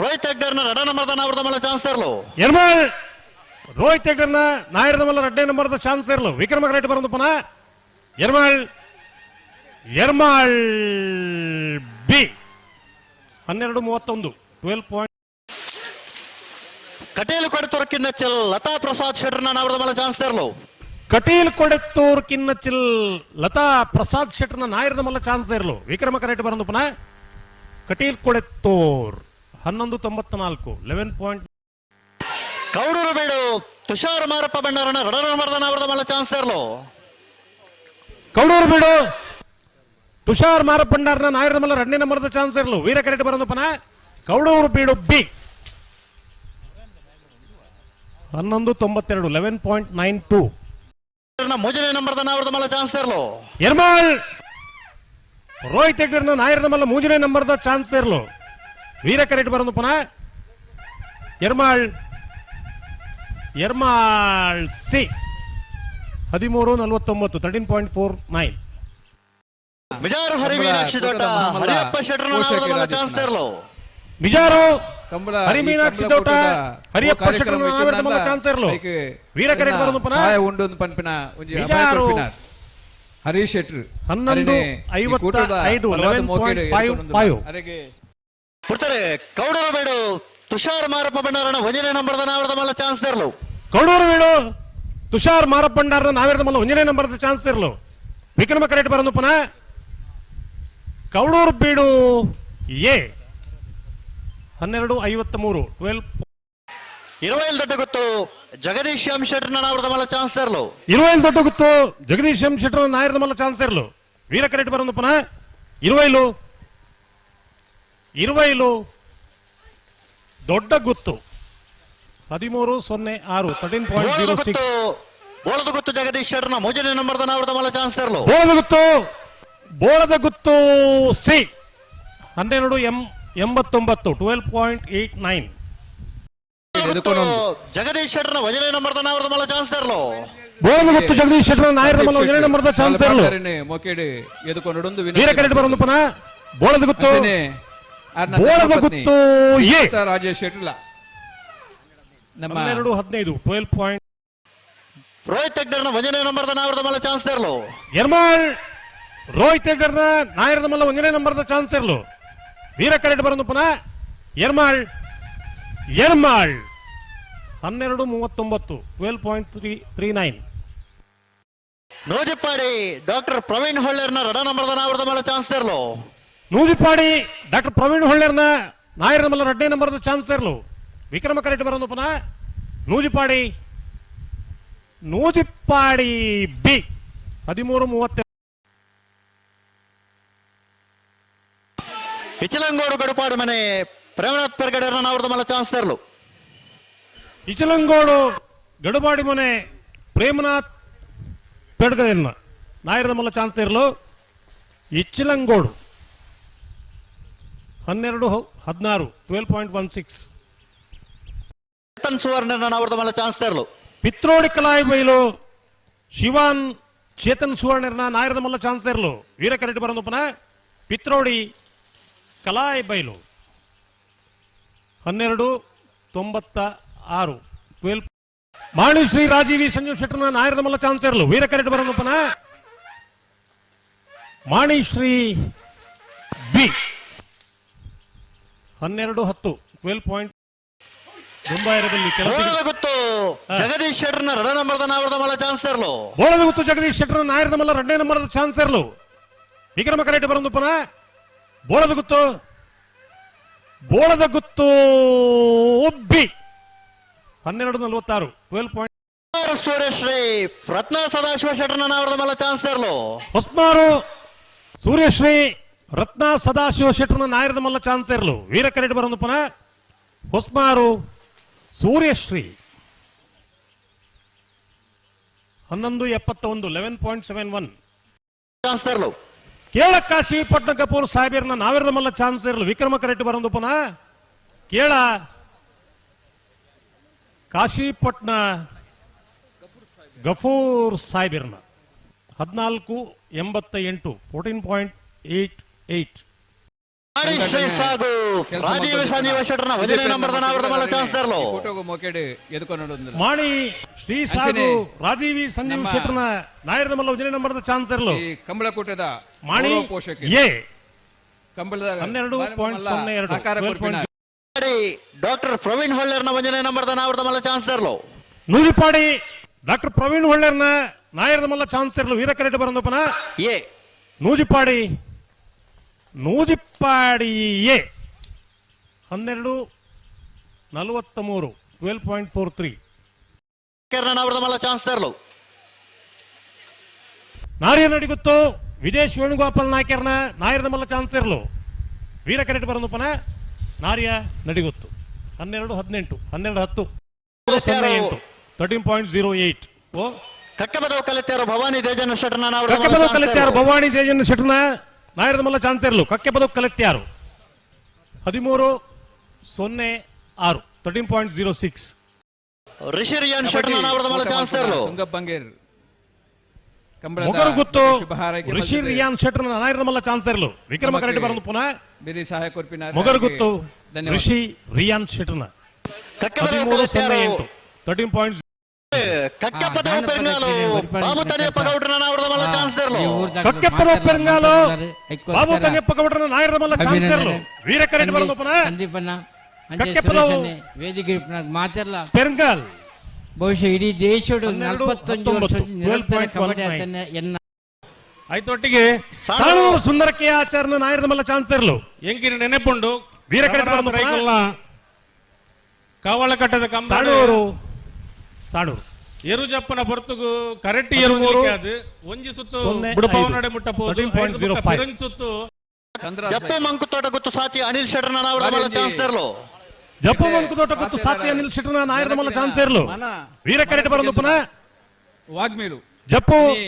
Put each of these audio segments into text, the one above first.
ರೋಹಿತ್ ಹೆಗ್ಡರ್ನ ರಡ ನಂಬರ್ದ ನಾವ್ರದ ಚಾನ್ಸ್ ತರಲು ಯರ್ಮಾಳ್ ರೋಹಿತ್ ಹೆಗ್ಡರ್ನ ನಾಯರದ ಮೇಲೆ ಎರಡನೇ ನಂಬರ್ದ ಚಾನ್ಸ್ ಇರಲು? ವಿಕ್ರಮ ರೆಡ್ಡಿ ಬರೋದು ಎರ್ಮಾಳ್ ಎರ್ಮಾಳ್ ಯರ್ಮಾಳ್ ಬಿ. ಹನ್ನೆರಡು ಮೂವತ್ತೊಂದು ಟ್ವೆಲ್ ಪಾಯಿಂಟ್ ಕಟೀಲು ಕೊಡತುರ ಕಿನ್ನಚ್ಚಲ್ ಲತಾ ಪ್ರಸಾದ್ ಶೆಟ್ಟರ್ನ ನಾವ್ರದ ಮಲ್ಲ ಚಾನ್ಸ್ ತರಲು ಕಟೀಲ್ ಕೊಡೆತ್ತೂರ್ ಕಿನ್ನಚಿಲ್ ಲತಾ ಪ್ರಸಾದ್ ಶೆಟ್ಟರ್ನ ನಾಯರದ ಮಲ್ಲ ಚಾನ್ಸ್ ಇರಲು? ವಿಕ್ರಮ ರೆಡ್ಡಿ ಬರೋದು ಪುನಃ. ಕಟೀಲ್ ಕೊಡೆತ್ತೂರ್ ಹನ್ನೊಂದು ತೊಂಬತ್ತ ನಾಲ್ಕು ಲೆವೆನ್ ಪಾಯಿಂಟ್ ಕೌಡೂರು ಬೇಡು ತುಷಾರ್ ಮಾರಪ್ಪ ಬಣ್ಣರನ್ನ ರಡ ನಂಬರ್ದ ಅವರದ ಮಲ್ಲ ಚಾನ್ಸ್ ಇರಲು ಕೌಡೂರು ಬೀಡು ತುಷಾರ್ ಮಾರಪ್ಪಂಡಾರ್ನ ನಾಯರ ಮಲ್ಲ ಎರಡನೇ ನಂಬರ್ದ ಚಾನ್ಸ್ ಇರಲು ವೀರ ಕರೆಕ್ಟ್ ಬರೋದು ಪುನಃ ಕೌಡೂರು ಬೀಡು ಬಿ. ಹನ್ನೊಂದು ತೊಂಬತ್ತೆರಡು ಲೆವೆನ್ ಪಾಯಿಂಟ್ ನೈನ್ ಟೂ ಮೂಜನೇ ನಂಬರ್ದ ನಾವರದ ಮಲ್ಲ ಚಾನ್ಸ್ ಇರಲು ಎರ್ಮಾಳ್! ರೋಹಿತ್ ಹೆಗ್ಡರ್ನ ನಾಯರದ ಮಲ್ಲ ಮೂಜನೇ ನಂಬರ್ದ ಚಾನ್ಸ್ ಇರಲು ವೀರ ಕರೆಕ್ಟ್ பறந்து போனா ಯರ್ಮಾಳ್ ಯರ್ಮಾಳ್ ಸಿ. ಹದಿಮೂರು ನಲವತ್ತೊಂಬತ್ತು thirteen point four nine Bijaru Harimeenakshi ದೊಡ್ಡ ಹರಿಯಪ್ಪ ಶೆಟ್ಟರ್ನ ಚಾನ್ಸ್ ತರಲು. ಬಿಜಾರು ಹರಿಮೀನಾಕ್ಷಿ ದೊಡ್ಡ ಹರಿಯಪ್ಪ ಶೆಟ್ಟರ್ ನಾವೇರ್ದ ಚಾನ್ಸ್ ತರಲು. ವೀರ ಕರೆಕ್ಟ್ ಬರೋದು ಪುನಃ. ಉಂಡು ಒಂದು ಪನ್ಪಿನ ಬಿಜಾರು. ಹರೀಶ್ ಶೆಟ್ರು ಹನ್ನೊಂದು ಐವತ್ತ ಐದು, 11.55. ಮೋಕೆಡು ಎತ್ಕೊಂಡು ಬಂದು ಕೌಡರ ಬೇಡು ಬೀಡು ತುಷಾರ್ ಮಾರಪ್ಪ ಬಂಡಾರನ ವಂಜನೆ ನಂಬರ್ದ ನಾವಿರದ ಮೇಲೆ ಚಾನ್ಸ್ ತರಲು. ಕೌಡೂರು ವೀಡು ತುಷಾರ್ ಮಾರಪ್ಪಂಡಾರ್ನ ನಾವಿರದ ಮೇಲೆ ವಂಜನೆ ನಂಬರ್ ಚಾನ್ಸ್ ಇರಲು ವಿಕ್ರಮ ಕರೆಕ್ಟ್ ಬರೋದು ಪುನಃ ಕೌಡೂರು ಬೀಡು ಎ. ಹನ್ನೆರಡು ಐವತ್ತ ಮೂರು ಟ್ವೆಲ್ ಇರುವೈಲ್ ದೊಡ್ಡ ಗೊತ್ತು ಜಗದೀಶ್ ಎಂ ಶೆಟ್ಟರ್ನ ನಾವ್ರದ ಮಲ್ಲ ಚಾನ್ಸ್ ತರಲು. ಇರುವೈಲ್ ದೊಡ್ಡ ಗೊತ್ತು ಜಗದೀಶ್ ಎಂ ಶೆಟ್ಟರ್ ನಾಯರದ ಚಾನ್ಸ್ ಇರಲು ವೀರ ಕರೆಕ್ಟ್ ಬರೋದು ಪುನಃ ಇರುವೈಲು ಇರುವೈಲು ದೊಡ್ಡ ಗುತ್ತು ಹದಿಮೂರು ಸೊನ್ನೆ ಆರು ತರ್ಟೀನ್ ಪಾಯಿಂಟ್ ಬೋಳದ ಜೀರೋ ಗೊತ್ತು ಸಿಕ್ಸ್ ಬೋಳದ ಗುತ್ತು ಜಗದೀಶ್ ಶೆಟ್ಟರ್ನ ಮೂಜನೇ ನಂಬರ್ದ ನಾವ್ರದ ಮಲ್ಲ ಚಾನ್ಸ್ ತರಲು ಬೋಳದ ಗುತ್ತು ಬೋಳದ ಗುತ್ತು ಸಿ ಹನ್ನೆರಡು ಎಂ ಎಂಬತ್ತೊಂಬತ್ತು twelve point eight nine Jagadish ಶೆಟ್ಟರ್ನ ವಜನೆ ನಂಬರ್ದ ನಾವ್ರದ ಮಲ್ಲ ಚಾನ್ಸ್ ತರಲು ಬೋಳದ ಗುತ್ತು ಜಗದೀಶ್ ಶೆಟ್ಟರ್ ನಾಯರ ಒಂದನೇ ನಂಬರ್ದ ಚಾನ್ಸ್ ಇರಲು ಮೊಕೇಡಿ ಮೋಕೆಡು ಎದುಕೊಂಡು ವೀರ ಕರೆಕ್ಟ್ ಬರೋದು ಪುನಃ ಬೋಳದ ಗುತ್ತು ಬೋಳದ ಗುತ್ತು. ಎ ರಾಜೇಶ್ ಶೆಟ್ಲ ನಮ್ಮ ಎರಡು ಹದಿನೈದು ಟ್ವೆಲ್ ಪಾಯಿಂಟ್ ರೋಹಿತ್ ಹೆಗ್ಡರ್ನ ಒಂದನೇ ನಂಬರ್ದ ನಾವರದ ಮೇಲೆ ಚಾನ್ಸ್ ಇರಲು ಯರ್ಮಾಳ್ ರೋಹಿತ್ ಹೆಗ್ಡರ್ನ ನಾಯರದ ಮಲ್ಲ ಒಂದನೇ ನಂಬರ್ದ ಚಾನ್ಸ್ ಇರಲು ವೀರ ಕರೆಕ್ಟ್ ಬರೋದು ಪುನಃ ಯರ್ಮಾಳ್ ಯರ್ಮಾಳ್. ಹನ್ನೆರಡು ಮೂವತ್ತೊಂಬತ್ತು twelve point three three nine Nujippadi doctor Praveen ಹೊಳ್ಳೆರ್ನ ರಡ ನಂಬರ್ದ ನಾವರದ ಮೇಲೆ ಚಾನ್ಸ್ ತರಲು. ನೂಜಿಪ್ಪಾಡಿ ಡಾಕ್ಟರ್ ಪ್ರವೀಣ್ ಹೊಳ್ಳೆರ್ನ ನಾಯರ್ ನಮ್ಮಲ್ಲ ಎರಡನೇ ನಂಬರ್ದ ಚಾನ್ಸ್ ಇರಲು ವಿಕ್ರಮ ಕರೆಕ್ಟ್ ಬರೋದು ಪುನಃ. ನೂಜಿಪಾಡಿ. ನೂಜಿಪ್ಪಾಡಿ ಬಿ. ಹದಿಮೂರು ಮೂವತ್ತೆರಡು ಇಚಲಂಗೋಡು ಗಡುಪಾಡು ಮನೆ ಪ್ರೇಮನಾಥ್ ಪೆರ್ಗಡೆರ್ನ ನಾವ್ರದ ಮಲ್ಲ ಚಾನ್ಸ್ ತರಲು ಇಚಲಂಗೋಡು ಗಡುಪಾಡಿ ಮನೆ ಪ್ರೇಮನಾಥ್ ಪೆಡ್ಗರೆನ್ನ ನಾಯರದ ಮಲ್ಲ ಚಾನ್ಸ್ ಇರಲು ಇಚ್ಚಲಂಗೋಡು ಹನ್ನೆರಡು ಹೌ- ಹದಿನಾರು twelve point one six Chethan ಸುವರ್ಣನ ನಾವ್ರದ ಮಲ್ಲ ಚಾನ್ಸ್ ತರಲು ಪಿತ್ರೋಡಿ ಕಲಾಯಿ ಬೈಲು ಶಿವಾನ್ ಚೇತನ್ ಸುವರ್ಣರ್ನ ನಾಯರದ ಮಲ್ಲ ಚಾನ್ಸ್ ಇರಲು ವೀರ ಕರೆಕ್ಟ್ ಬರೋದು ಪುನಃ ಪಿತ್ರೋಡಿ ಕಲಾಯಿ ಬೈಲು ಹನ್ನೆರಡು ತೊಂಬತ್ತ ಆರು ಟ್ವೆಲ್ ಮಾಣಿಶ್ರೀ ರಾಜೀವಿ ಸಂಜೀವ್ ಶೆಟ್ಟರ್ನ ನಾಯರದ ಮಲ್ಲ ಚಾನ್ಸ್ ಇರಲು ವೀರ ಕರೆಕ್ಟ್ ಬರೋದು ಪುನಃ ಮಾಣಿಶ್ರೀ ಬಿ ಹನ್ನೆರಡು ಹತ್ತು ಟ್ವೆಲ್ ಪಾಯಿಂಟ್ ತುಂಬಾ ಗೊತ್ತು ಜಗದೀಶ್ ಶೆಟ್ಟರ್ನ ರಡ ನಂಬರ್ದ ನಾವ್ರದ ಮಲ್ಲ ಚಾನ್ಸ್ ತರಲು ಬೋಳದ ಗುತ್ತು ಜಗದೀಶ್ ಶೆಟ್ಟರ್ ನಾಯರದ ಮಲ್ಲ ಎರಡನೇ ನಂಬರ್ದ ಚಾನ್ಸ್ ಇರಲು. ವಿಕ್ರಮ ಕರೆಕ್ಟ್ ಬರೋದು ಪುನಃ. ಬೋಳದ ಗುತ್ತು ಬೋಳದ ಗುತ್ತು ಒಬ್ಬಿ. ಹನ್ನೆರಡು ನಲವತ್ತಾರು ಟ್ವೆಲ್ ಪಾಯಿಂಟ್ ಸೂರ್ಯಶ್ರೀ ರತ್ನ ಸದಾಶಿವ ಶೆಟ್ಟರ್ನ ನಾವ್ರದ ಮಲ್ಲ ಚಾನ್ಸ್ ಇರಲು. ಹೊಸ್ಮಾರು ಸೂರ್ಯಶ್ರೀ ರತ್ನ ಸದಾಶಿವ ಶೆಟ್ಟರ್ನ ನಾಯರದ ಮಲ್ಲ ವೀರ ಕರೆಕ್ಟ್ ಬರೋದು ಪುನಃ ಹೊಸ್ಮಾರು ಸೂರ್ಯಶ್ರೀ. ಹನ್ನೊಂದು ಎಪ್ಪತ್ತೊಂದು eleven point seven one chance ತರಲು. ಕೇಳ ಕಾಶಿ ಪಟ್ನ ಕಪೂರ್ ಸಾಹೇಬರ್ನ ನಾವಿರದ ಮಲ್ಲ ಚಾನ್ಸ್ ಇರಲು. ವಿಕ್ರಮ ಕರೆಟ್ ಬರೋದು ಪುನಃ ಕೇಳ. ಕಾಶಿಪಟ್ನ ಗಫೂರ್ ಸಾಹೇಬರ್ನ ಹದಿನಾಲ್ಕು ಎಂಬತ್ತ ಎಂಟು ಫೋರ್ಟೀನ್ ಪಾಯಿಂಟ್ ಏಟ್ ಏಟ್. ಶೆಟ್ಟರ್ನ ಈ ಕೂಟೋಗು ಮೊಕೇಡು ಎದುಕೊಂಡು ಮಾಣಿ ಶ್ರೀ ಸಾಗು ರಾಜೀವಿ ಸಂಜೀವ್ ನಮ್ಮ- ಶೆಟ್ರನ ನಾಯರದ ಮಲ್ಲ ಉಜನೆ ನಂಬರದ ಚಾನ್ಸ್ ಇರಲು ಈ ಕಂಬಳ ಕೂಟದ ಮಾಣಿ ಗೌರವ ಪೋಷಕ. ಎ. ಕಂಬಳದ ಹನ್ನೆರಡು ಪಾಯಿಂಟ್ ಮಲ್ಲ ಸೊನ್ನೆ ಎರಡು. ಸಹಕಾರ ಟ್ವೆಲ್ ಕೊರ್ಪಿನ ಪಾಯಿಂಟ್ ಮಾಡಿ ಡಾಕ್ಟರ್ ಪ್ರವೀಣ್ ಹೊಳ್ಳೆರ್ನ ಭಜನೆ ನಂಬರ್ದ ನಾವರದ ಮಲ್ಲ ಚಾನ್ಸ್ ತರಲು. ನೂಜಿಪಾಡಿ ಡಾಕ್ಟರ್ ಪ್ರವೀಣ್ ಹೊಳ್ಳೆರ್ನ ನಾಯರದ ಮಲ್ಲ ಚಾನ್ಸ್ ಇರಲು ವೀರ ಕರೆಕ್ಟ್ ಬರಂದಪ್ಪನ? ಎ. ನೂಜಿಪಾಡಿ. ನೂಜಿಪಾಡಿ ಎ ಹನ್ನೆರಡು ನಲವತ್ತ ಮೂರು ಟ್ವೆಲ್ ಪಾಯಿಂಟ್ ಫೋರ್ ತ್ರೀ ಕೆರ್ನ ನಾವರದ ಮಲ್ಲ ಚಾನ್ಸ್ ತರಲು. ನಾರಿಯ ನಡಿಗುತ್ತು ವಿದೇಶ್ ವೇಣುಗೋಪಾಲ್ ನಾಯ್ಕರ್ನ ನಾಯರದ ಮಲ್ಲ ಚಾನ್ಸ್ ಇರಲು. ವೀರ ಕರೆಕ್ಟ್ ಬರಂದಪ್ಪನ ನಾರಿಯ ನಡಿಗುತ್ತು ಹನ್ನೆರಡು ಹದಿನೆಂಟು ಹನ್ನೆರಡು ಹತ್ತು. ಸೊನ್ನೆ ಎಂಟು ತರ್ಟೀನ್ ಪಾಯಿಂಟ್ ಜೀರೋ ಏಟ್ ಓ ಕಕ್ಕಬದವು ಕಲಿತಾರ ಭವಾನಿ ದೇಜನ ಶೆಟ್ಟರ್ನ ನಾವರದ ಕಲಿತಾರ ಭವಾನಿ ದೇಜನ ಶೆಟ್ನ ನಾಯರದ ಮಲ್ಲ ಚಾನ್ಸ್ ಇರಲು ಕಕ್ಕೆ ಬದುಕು ಕಲಿತ್ಯಾರು ಹದಿಮೂರು ಸೊನ್ನೆ ಆರು thirteen point zero six Rishi Riyan ಶೆಟ್ಟರ್ನ ನಾವರದ ಮಲ್ಲ ಚಾನ್ಸ್ ತರಲು ತುಂಗಪ್ಪಂಗೇರ್ ಕಂಬಳದ ಮೊಗರು ಗುತ್ತು ಶುಭ ಹಾರೈಕೆ ಋಷಿ ಮಲ್ತಿದೆ. ರಿಯಾನ್ ಶೆಟ್ರನ ನಾಯರದ ಮಲ್ಲ ಚಾನ್ಸ್ ಇರಲು ವಿಕ್ರಮ ನಮಗೆ ಕರೆಕ್ಟ್ ಬರೋದು ಪುನಃ ಬಿರಿ ಸಹಾಯ ಕೊರ್ಪಿನ ಮೊಗರು ಗುತ್ತು ಧನ್ಯವಾದ ಋಷಿ ರಿಯಾನ್ ಶೆಟ್ರನ ಕಕ್ಕಬದವು ಹದಿಮೂರು ಸೊನ್ನೆ ಕಲಿತಾರೋ ಎಂಟು ತರ್ಟೀನ್ ಪಾಯಿಂಟ್ ಕಕ್ಕಪದವು ಪೆರ್ಗಾಲು ಬಾಬು ತನಿಯಪ್ಪ ಗೌಡ್ರನ ನಾವರದ ಮಲ್ಲ ಚಾನ್ಸ್ ತರಲು ಕಕ್ಕೆಪ್ಪದ ಪೆರಂಗಾಲು ಬಾಬು ತನ್ಯಪ್ಪ ಗೌಡರನ ನಾಯರದ ಮಲ್ಲ ಚಾನ್ಸ್ ಇರಲು ವೀರ ಕರೆಕ್ಟ್ ಬರೋದು ಪುನಃ ಸಂದೀಪಣ್ಣ ಕಕ್ಕೆಪ್ಪದವು ವೇದಿಕೆ ಮಾತೆಲ್ಲ ಪೆರಂಗಾಲ್ ಬಹುಶಃ ಇಡೀ ದೇಶದ ಹನ್ನೆರಡು, ನಲವತ್ತೊಂದು ವರ್ಷ ಹತ್ತೊಂಬತ್ತು, ನಿರಂತರ 12.19. ಕಬಡ್ಡಿ ಆಟನ ಎನ್ನ ಆಯ್ತೊಟ್ಟಿಗೆ ಸಾಣೂರು ಸುಂದರಕ್ಕೆ ಆಚಾರ್ನ ನಾಯರದ ಮಲ್ಲ ಚಾನ್ಸ್ ಇರಲು ಎಂಕಿನ ನೆನೆಪುಂಡು ವೀರ ಕರೆಕ್ಟ್ ಬರೋದು ಪುನಃ ರೈಕಲ್ನ ಕವಳ ಕಂಬ ಸಾಣೂರು ಸಾಣೂರು ಎರುಜಪ್ಪನ ಹೊರತುಗು ಕರೆಕ್ಟ್ ಹದಿಮೂರು, ಎರುಮೂರು ಅದು ಒಂಜಿ ಸುತ್ತು ಸೊನ್ನೆ ಬುಡಪವನಡೆ ಐದು. ಮುಟ್ಟಬಹುದು 13.05. ಫಿರಂಗ್ ಸುತ್ತು ಚಂದ್ರ ಜಪ್ಪು ಮಂಕು ತೋಟ ಗುತ್ತು ಸಾಚಿ ಅನಿಲ್ ಶೆಟ್ಟರ್ನ ನಾವರದ ಮಲ್ಲ ಚಾನ್ಸ್ ತರಲು ಜಪ್ಪ ಮಂಕು ದೊಡ್ಡ ಗೊತ್ತು ಸಾಚಿ ಅನಿಲ್ ಶೆಟ್ರನ ನಾಯರದ ಮಲ್ಲ ಚಾನ್ಸ್ ಇರಲು ಮನ ವೀರ ಕರೆಕ್ಟ್ ಬರೋದು ಪುನಃ ವಾಗ್ಮೀಳು ಜಪ್ಪು ಈ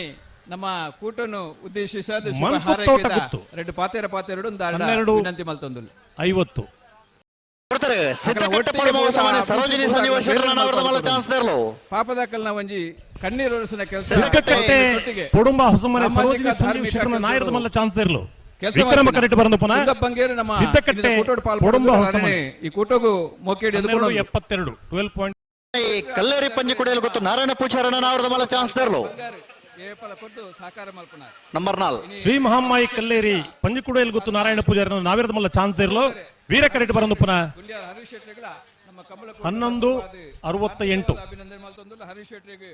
ನಮ್ಮ ಕೂಟನ್ನು ಉದ್ದೇಶಿಸಿದ ಶುಭ ಮಂಕು ಹಾರೈಕೆದ ತೋಟ ಗುತ್ತು. ಎರಡು ಪಾತೆರ ಪಾತೆರಡು ದಾಂಡ ಹನ್ನೆರಡು. ವಿನಂತಿ ಮಲ್ತೊಂದುಲ್ಲೆ ಐವತ್ತು ಕೊಡ್ತಾರೆ. ಸರೋಜಿನಿ. ಚಾನ್ಸ್ ತರಲು. ಪಾಪದಾಕಲ್ನ ಒಂಜಿ ಕಣ್ಣೀರು ಒರೆಸಿನ ಕೆಲಸ ಸಿದ್ದಕಟ್ಟೆ ಪುಡುಂಬ ಹೊಸಮನೆ ಸರೋಜಿನಿ ಸಂಜೀವ್ ಧಾರ್ಮಿಕ ನಾಯರದ ಮಲ್ಲ ಚಾನ್ಸ್ ಇರಲು ಕೆಲಸ ವಿಕ್ರಮ ಕರೆಕ್ಟ್ ಬರೋದು ಪುನಃ ಬಂಗೇರು ನಮ್ಮ ಸಿದ್ದಕಟ್ಟೆ ಹೊಸಮನೆ. ಈ ಕೂಟೋಗು ಮೊಕೇಡಿ ಎದುರು ಎಪ್ಪತ್ತೆರಡು ಟ್ವೆಲ್ ಪಾಯಿಂಟ್ ಈ ಕಲ್ಲೇರಿ ಪಂಜಿ ಕುಡಿಯಲು ಗೊತ್ತು ನಾರಾಯಣ ಪೂಜಾರನ ನಾವರದ ಮಲ್ಲ ಚಾನ್ಸ್ ತರಲು. ಏಪಲ ಕೊಟ್ಟು ಸಾಕಾರ ಮಲ್ಪನ ನಂಬರ್ ನಾಲ್ ಶ್ರೀ ಮಹಾಮಾಯಿ ಕಲ್ಲೇರಿ ಪಂಜಿಕುಡೆಯಲ್ಲಿ ಗೊತ್ತು ನಾರಾಯಣ ಪೂಜಾರಿ ನಾವಿರದ ಮಲ್ಲ ಚಾನ್ಸ್ ಇರಲು ವೀರ ಕರೆಕ್ಟ್ ಬರೋದು ಪುನಃ ಗುಂಡ್ಯಾರ ಹರೀಶ್ ಶೆಟ್ಟಿಗಳ ನಮ್ಮ ಕಮಲ ಹನ್ನೊಂದು ಅರವತ್ತ ಎಂಟು ಅಭಿನಂದನೆ ಮಲ್ತೊಂದು ಹರೀಶ್ ಶೆಟ್ಟಿಗೆ